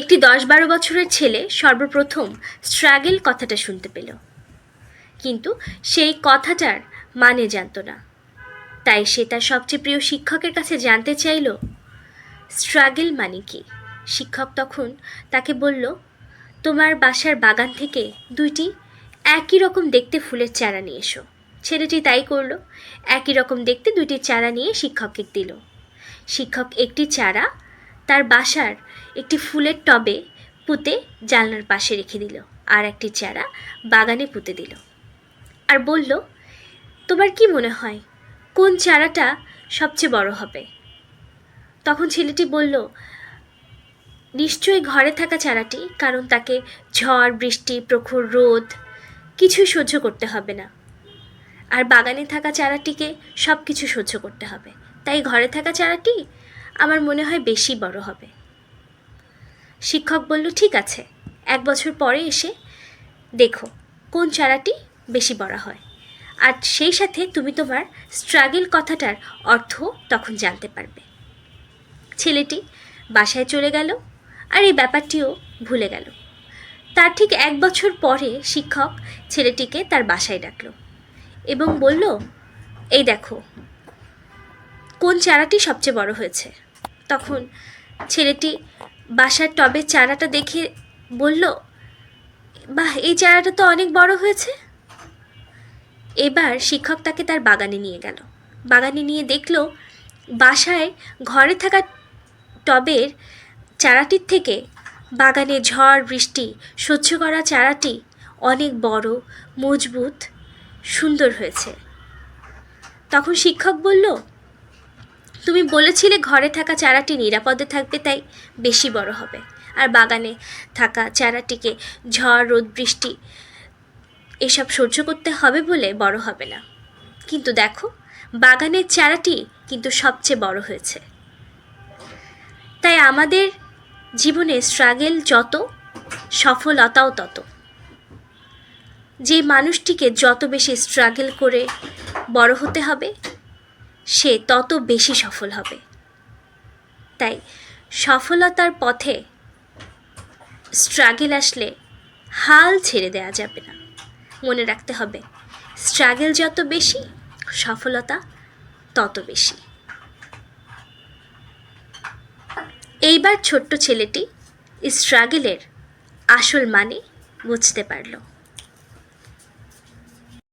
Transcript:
একটি দশ বারো বছরের ছেলে সর্বপ্রথম স্ট্রাগেল কথাটা শুনতে পেল। কিন্তু সেই কথাটার মানে জানতো না। তাই সে তার সবচেয়ে প্রিয় শিক্ষকের কাছে জানতে চাইল, স্ট্রাগেল মানে কি? শিক্ষক তখন তাকে বলল, তোমার বাসার বাগান থেকে দুইটি একই রকম দেখতে ফুলের চারা নিয়ে এসো। ছেলেটি তাই করল, একই রকম দেখতে দুইটি চারা নিয়ে শিক্ষককে দিল। শিক্ষক একটি চারা তার বাসার একটি ফুলের টবে পুঁতে জানলার পাশে রেখে দিল আর একটি চারা বাগানে পুঁতে দিল। আর বলল, তোমার কি মনে হয়, কোন চারাটা সবচেয়ে বড় হবে? তখন ছেলেটি বলল, নিশ্চয়ই ঘরে থাকা চারাটি, কারণ তাকে ঝড়, বৃষ্টি, প্রখর রোদ কিছুই সহ্য করতে হবে না। আর বাগানে থাকা চারাটিকে সব কিছু সহ্য করতে হবে। তাই ঘরে থাকা চারাটি আমার মনে হয় বেশি বড় হবে। শিক্ষক বলল, ঠিক আছে। এক বছর পরে এসে, দেখো, কোন চারাটি বেশি বড় হয়? আর সেই সাথে তুমি তোমার স্ট্রাগল কথাটার অর্থ তখন জানতে পারবে। ছেলেটি বাসায় চলে গেল আর এই ব্যাপারটিও ভুলে গেল। তার ঠিক এক বছর পরে শিক্ষক ছেলেটিকে তার বাসায় ডাকলো এবং বলল, এই দেখো, কোন চারাটি সবচেয়ে বড় হয়েছে? তখন ছেলেটি বাসার টবের চারাটা দেখে বলল, বাহ, এই চারাটা তো অনেক বড় হয়েছে। এবার শিক্ষক তাকে তার বাগানে নিয়ে গেল। বাগানে নিয়ে দেখল, বাসায় ঘরে থাকা টবের চারাটির থেকে বাগানে ঝড়, বৃষ্টি সহ্য করা চারাটি অনেক বড়, মজবুত, সুন্দর হয়েছে। তখন শিক্ষক বলল তুমি বলেছিলে ঘরে থাকা চারাটি নিরাপদে থাকবে, তাই বেশি বড় হবে। আর বাগানে থাকা চারাটিকে ঝড়, রোদ, বৃষ্টি এসব সহ্য করতে হবে বলে বড় হবে না। কিন্তু দেখো, বাগানের চারাটি কিন্তু সবচেয়ে বড় হয়েছে। তাই আমাদের জীবনে স্ট্রাগেল যত, সফলতাও তত। যে মানুষটিকে যত বেশি স্ট্রাগেল করে বড় হতে হবে সে তত বেশি সফল হবে। তাই সফলতার পথে স্ট্রাগেল আসলে হাল ছেড়ে দেওয়া যাবে না। মনে রাখতে হবে, স্ট্রাগল যত বেশি, সফলতা তত বেশি। এইবার ছোট্ট ছেলেটি স্ট্রাগেলের আসল মানে বুঝতে পারল।